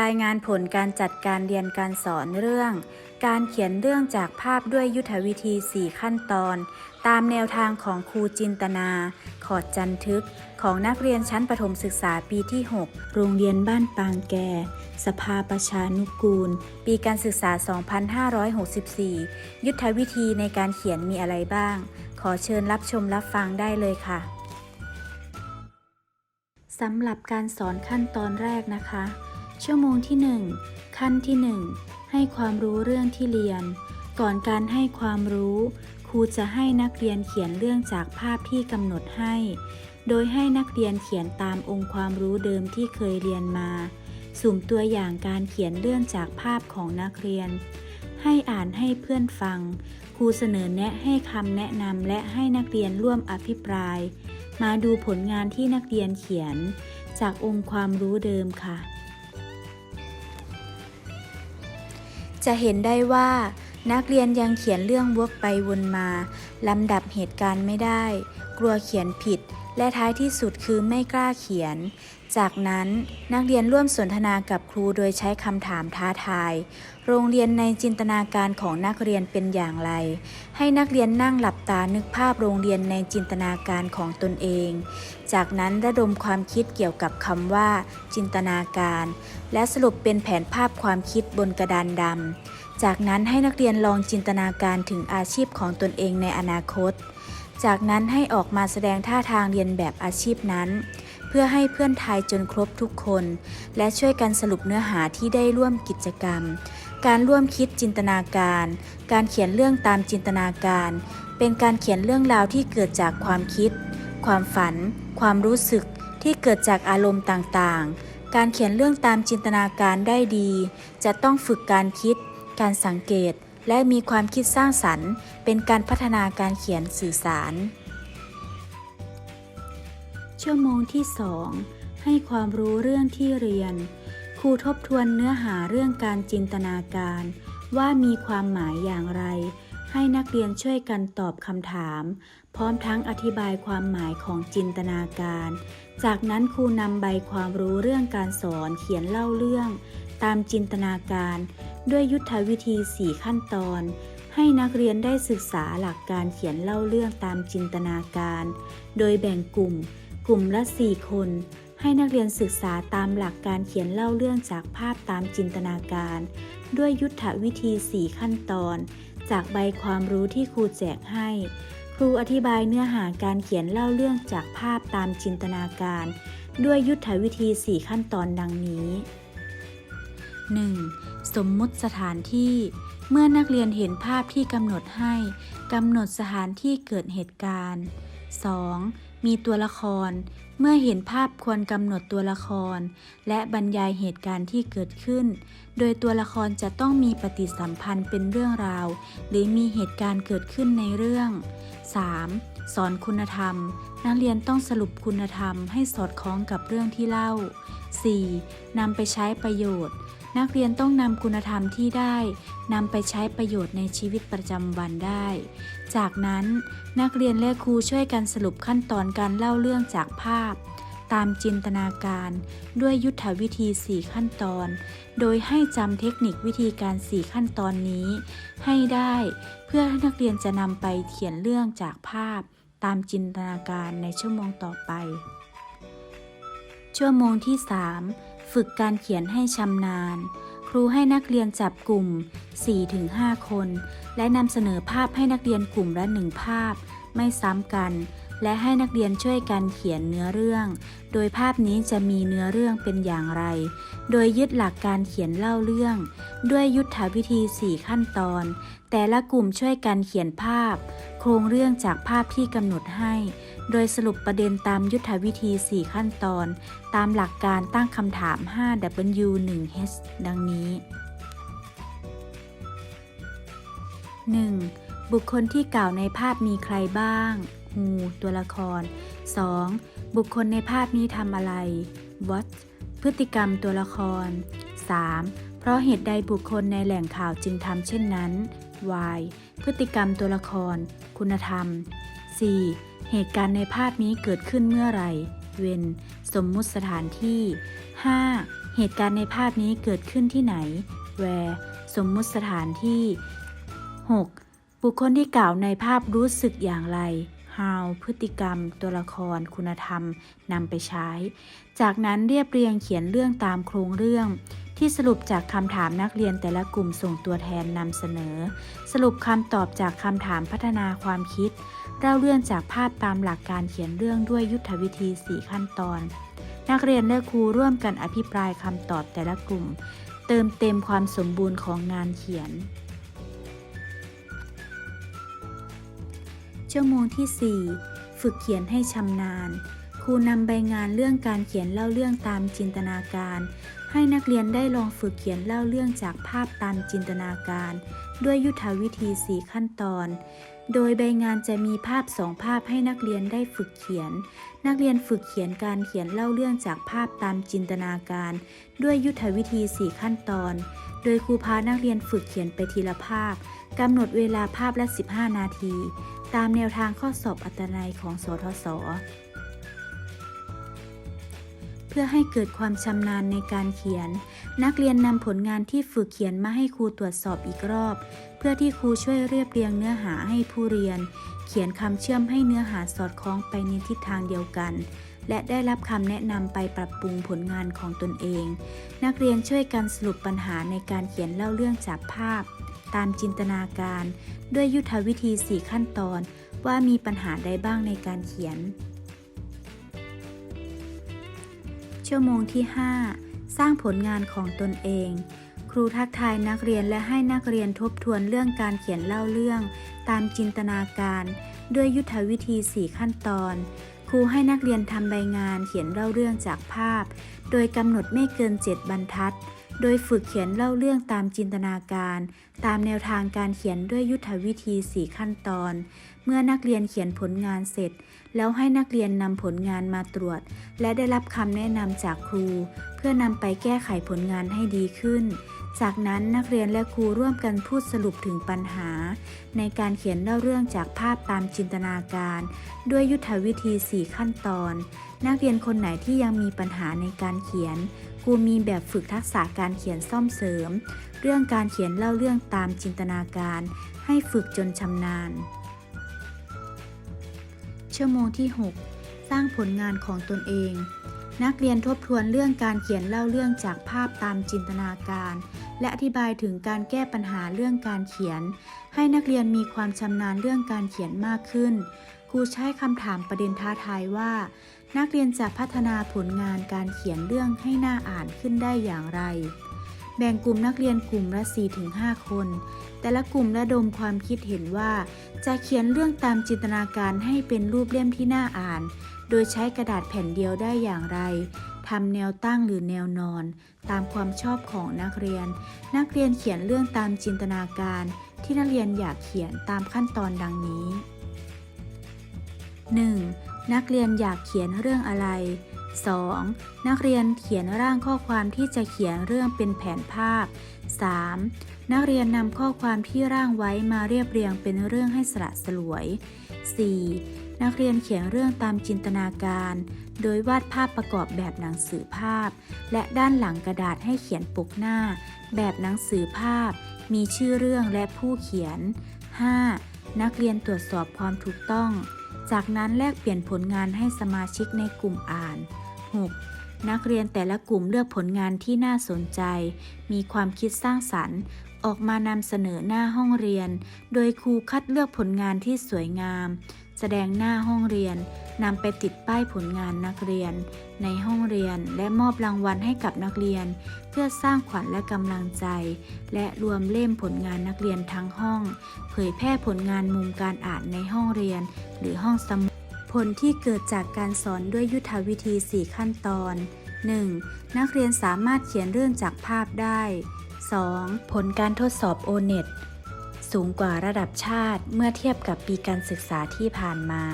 รายงานผลการจัดการเรียนการสอนเรื่อง การเขียนเรื่องจากภาพด้วยยุทธวิธี 4 ขั้นตอน ตามแนวทางของครูจินตนา ขอดจันทึก ของนักเรียนชั้นประถมศึกษาปีที่ 6 โรงเรียนบ้านปางแก่ สภาประชานุกูล ปีการศึกษา 2564 ยุทธวิธีในการเขียนมีอะไรบ้าง ขอเชิญรับชมรับฟังได้เลยค่ะสำหรับการสอนขั้นตอนแรกนะคะ ชั่วโมงที่ 1 ขั้นที่ 1 ให้ความรู้เรื่องที่เรียน ก่อนการให้ความรู้ ครูจะให้นักเรียนเขียนเรื่องจากภาพที่กำหนดให้ โดยให้นักเรียนเขียนตามองค์ความรู้เดิมที่เคยเรียนมา สุ่มตัวอย่างการเขียนเรื่องจากภาพของนักเรียน ให้อ่านให้เพื่อนฟัง ครูเสนอแนะให้คำแนะนำและให้นักเรียนร่วมอภิปราย มาดูผลงานที่นักเรียนเขียน จากองค์ความรู้เดิมค่ะ จะเห็นได้ว่านักเรียนยังเขียนเรื่องวกไปวนมาลำดับเหตุการณ์ไม่ได้ กลัวเขียนผิด และท้ายที่สุดคือไม่กล้าเขียน จากนั้นนักเรียนร่วมสนทนากับครูโดยใช้คำถามท้าทาย โรงเรียนในจินตนาการของนักเรียนเป็นอย่างไร ให้นักเรียนนั่งหลับตานึกภาพโรงเรียนในจินตนาการของตนเอง จากนั้นระดมความคิดเกี่ยวกับคำว่า จินตนาการ และสรุปเป็นแผนภาพความคิดบนกระดานดำ จากนั้นให้นักเรียนลองจินตนาการถึงอาชีพของตนเองในอนาคต จากนั้นให้ออกมาแสดงท่าทางเรียนแบบอาชีพนั้น เพื่อให้เพื่อนทายจนครบทุกคน และช่วยกันสรุปเนื้อหาที่ได้ร่วมกิจกรรม การร่วมคิดจินตนาการ การเขียนเรื่องตามจินตนาการ เป็นการเขียนเรื่องราวที่เกิดจากความคิด ความฝัน ความรู้สึกที่เกิดจากอารมณ์ต่างๆ การเขียนเรื่องตามจินตนาการได้ดี จะต้องฝึกการคิด การสังเกต และมีความคิดสร้างสรรค์ เป็นการพัฒนาการเขียนสื่อสาร ชั่วโมงที่2ให้ความรู้เรื่องที่เรียน ครูทบทวนเนื้อหาเรื่องการจินตนาการ ว่ามีความหมายอย่างไร ให้นักเรียนช่วยกันตอบคำถาม พร้อมทั้งอธิบายความหมายของจินตนาการ จากนั้นครูนำใบความรู้เรื่องการสอนเขียนเล่าเรื่อง ตามจินตนาการ ด้วยยุทธวิธี 4 ขั้นตอนให้นักเรียนได้ศึกษาหลักการเขียนเล่าเรื่องตามจินตนาการ โดยแบ่งกลุ่ม กลุ่มละ 4 คน ให้นักเรียนศึกษาตามหลักการเขียนเล่าเรื่องจากภาพตามจินตนาการ ด้วยยุทธวิธี 4 ขั้นตอน จากใบความรู้ที่ครูแจกให้ ครูอธิบายเนื้อหาการเขียนเล่าเรื่องจากภาพตามจินตนาการ ด้วยยุทธวิธี 4 ขั้นตอนดังนี้ 1. สมมุติสถานที่ เมื่อนักเรียนเห็นภาพที่กำหนดให้กำหนดสถานที่เกิดเหตุการณ์ 2. มีตัวละคร เมื่อเห็นภาพควรกำหนดตัวละคร และบรรยายเหตุการณ์ที่เกิดขึ้น โดยตัวละครจะต้องมีปฏิสัมพันธ์เป็นเรื่องราว หรือมีเหตุการณ์เกิดขึ้นในเรื่อง 3. สอนคุณธรรม นักเรียนต้องสรุปคุณธรรมให้สอดคล้องกับเรื่องที่เล่า 4. นำไปใช้ประโยชน์ นักเรียนต้องนำคุณธรรมที่ได้นำไปใช้ประโยชน์ในชีวิตประจำวันได้ จากนั้นนักเรียนและครูช่วยกันสรุปขั้นตอนการเล่าเรื่องจากภาพ ตามจินตนาการด้วยยุทธวิธี 4 ขั้นตอน โดยให้จำเทคนิควิธีการ 4 ขั้นตอนนี้ ให้ได้เพื่อให้นักเรียนจะนำไปเขียนเรื่องจากภาพ ตามจินตนาการในชั่วโมงต่อไป ชั่วโมงที่ 3 ฝึกการเขียนให้ชำนาญ ครูให้นักเรียนจับกลุ่ม 4-5 คน และนำเสนอภาพให้นักเรียนกลุ่มละหนึ่งภาพ ไม่ซ้ำกัน และให้นักเรียนช่วยกันเขียนเนื้อเรื่อง โดยภาพนี้จะมีเนื้อเรื่องเป็นอย่างไร โดยยึดหลักการเขียนเล่าเรื่อง ด้วยยุทธวิธี 4 ขั้นตอน แต่ละกลุ่มช่วยกันเขียนภาพ โครงเรื่องจากภาพที่กำหนดให้ โดยสรุปประเด็นตามยุทธวิธี 4 ขั้นตอน ตามหลักการตั้งคำถาม 5W 1H ดังนี้ 1. บุคคลที่กล่าวในภาพมีใครบ้าง ฮูตัวละคร 2. บุคคลในภาพนี้ทำอะไร what พฤติกรรมตัวละคร 3. เพราะเหตุใดบุคคลในแหล่งข่าวจึงทำเช่นนั้น why พฤติกรรมตัวละคร คุณธรรม 4. เหตุการณ์ในภาพนี้เกิดขึ้นเมื่อไหร่ when สมมุติสถานที่ 5. เหตุการณ์ในภาพนี้เกิดขึ้นที่ไหน where สมมุติสถานที่ 6. บุคคลที่กล่าวในภาพรู้สึกอย่างไร how พฤติกรรม ตัวละคร คุณธรรมนำไปใช้ จากนั้นเรียบเรียงเขียนเรื่องตามโครงเรื่อง ที่สรุปจากคำถามนักเรียนแต่ละกลุ่มส่งตัวแทนนำเสนอ สรุปคำตอบจากคำถามพัฒนาความคิดเล่าเรื่องจากภาพตามหลักการเขียนเรื่องด้วยยุทธวิธี 4 ขั้นตอน นักเรียนและครูร่วมกันอภิปรายคำตอบแต่ละกลุ่ม เติมเต็มความสมบูรณ์ของงานเขียน ชั่วโมงที่ 4 ฝึกเขียนให้ชำนาญ ครูนำใบงานเรื่องการเขียนเล่าเรื่องตามจินตนาการ ให้นักเรียนได้ลองฝึกเขียนเล่าเรื่องจากภาพตามจินตนาการ ด้วยยุทธวิธี 4 ขั้นตอน โดยใบงานจะมีภาพสองภาพให้นักเรียนได้ฝึกเขียน นักเรียนฝึกเขียนการเขียนเล่าเรื่องจากภาพตามจินตนาการ ด้วยยุทธวิธี 4 ขั้นตอน โดยครูพานักเรียนฝึกเขียนไปทีละภาพ กำหนดเวลาภาพละ 15 นาที ตามแนวทางข้อสอบอัตนัยของสทศ เพื่อให้เกิดความชำนาญในการเขียน นักเรียนนำผลงานที่ฝึกเขียนมาให้ครูตรวจสอบอีกรอบ เพื่อที่ครูช่วยเรียบเรียงเนื้อหาให้ผู้เรียน เขียนคำเชื่อมให้เนื้อหาสอดคล้องไปในทิศทางเดียวกันและได้รับคำแนะนำไปปรับปรุงผลงานของตนเอง นักเรียนช่วยกันสรุปปัญหาในการเขียนเล่าเรื่องจากภาพ ตามจินตนาการ ด้วยยุทธวิธี 4 ขั้นตอน ว่ามีปัญหาใดบ้างในการเขียน ชั่วโมงที่ 5 สร้างผลงานของตนเอง ครูทักทายนักเรียนและให้นักเรียนทบทวนเรื่องการเขียนเล่าเรื่อง ตามจินตนาการ ด้วยยุทธวิธี 4 ขั้นตอนครูให้นักเรียนทำใบงานเขียนเล่าเรื่องจากภาพ โดยกำหนดไม่เกิน 7 บรรทัด โดยฝึกเขียนเล่าเรื่องตามจินตนาการ ตามแนวทางการเขียนด้วยยุทธวิธี 4 ขั้นตอน เมื่อนักเรียนเขียนผลงานเสร็จ แล้วให้นักเรียนนำผลงานมาตรวจ และได้รับคำแนะนำจากครู เพื่อนำไปแก้ไขผลงานให้ดีขึ้น จากนั้นนักเรียนและครูร่วมกันพูดสรุปถึงปัญหา ในการเขียนเล่าเรื่องจากภาพตามจินตนาการ ด้วยยุทธวิธี 4 ขั้นตอน นักเรียนคนไหนที่ยังมีปัญหาในการเขียนครูมีแบบฝึกทักษะการเขียนซ่อมเสริม เรื่องการเขียนเล่าเรื่องตามจินตนาการ ให้ฝึกจนชำนาญ ชั่วโมงที่ 6 สร้างผลงานของตนเอง นักเรียนทบทวนเรื่องการเขียนเล่าเรื่องจากภาพตามจินตนาการ และอธิบายถึงการแก้ปัญหาเรื่องการเขียน ให้นักเรียนมีความชำนาญเรื่องการเขียนมากขึ้นครูใช้คำถามประเด็นท้าทายว่า นักเรียนจะพัฒนาผลงานการเขียนเรื่องให้น่าอ่านขึ้นได้อย่างไร แบ่งกลุ่มนักเรียนกลุ่มละ4-5 คน แต่ละกลุ่มระดมความคิดเห็นว่า จะเขียนเรื่องตามจินตนาการให้เป็นรูปเล่มที่น่าอ่าน โดยใช้กระดาษแผ่นเดียวได้อย่างไรทำแนวตั้งหรือแนวนอน ตามความชอบของนักเรียน นักเรียนเขียนเรื่องตามจินตนาการ ที่นักเรียนอยากเขียนตามขั้นตอนดังนี้ 1. นักเรียนอยากเขียนเรื่องอะไร 2. นักเรียนเขียนร่างข้อความที่จะเขียนเรื่องเป็นแผนภาพ 3. นักเรียนนำข้อความที่ร่างไว้มาเรียบเรียงเป็นเรื่องให้สละสลวย 4. นักเรียนเขียนเรื่องตามจินตนาการ โดยวาดภาพประกอบแบบหนังสือภาพ และด้านหลังกระดาษให้เขียนปกหน้า แบบหนังสือภาพ มีชื่อเรื่องและผู้เขียน 5. นักเรียนตรวจสอบความถูกต้อง จากนั้นแลกเปลี่ยนผลงานให้สมาชิกในกลุ่มอ่าน 6. นักเรียนแต่ละกลุ่มเลือกผลงานที่น่าสนใจ มีความคิดสร้างสรรค์ ออกมานำเสนอหน้าห้องเรียน โดยครูคัดเลือกผลงานที่สวยงาม แสดงหน้าห้องเรียนนำไปติดป้ายผลงานนักเรียน ในห้องเรียนและมอบรางวัลให้กับนักเรียน เพื่อสร้างขวัญและกำลังใจ และรวมเล่มผลงานนักเรียนทั้งห้อง เผยแพร่ผลงานมุมการอ่านในห้องเรียน หรือห้องสมุดผลที่เกิดจากการสอนด้วยยุทธวิธี 4 ขั้นตอน 1. นักเรียนสามารถเขียนเรื่องจากภาพได้ 2. ผลการทดสอบ o n e t สูงกว่าระดับชาติเมื่อเทียบกับปีการศึกษาที่ผ่านมา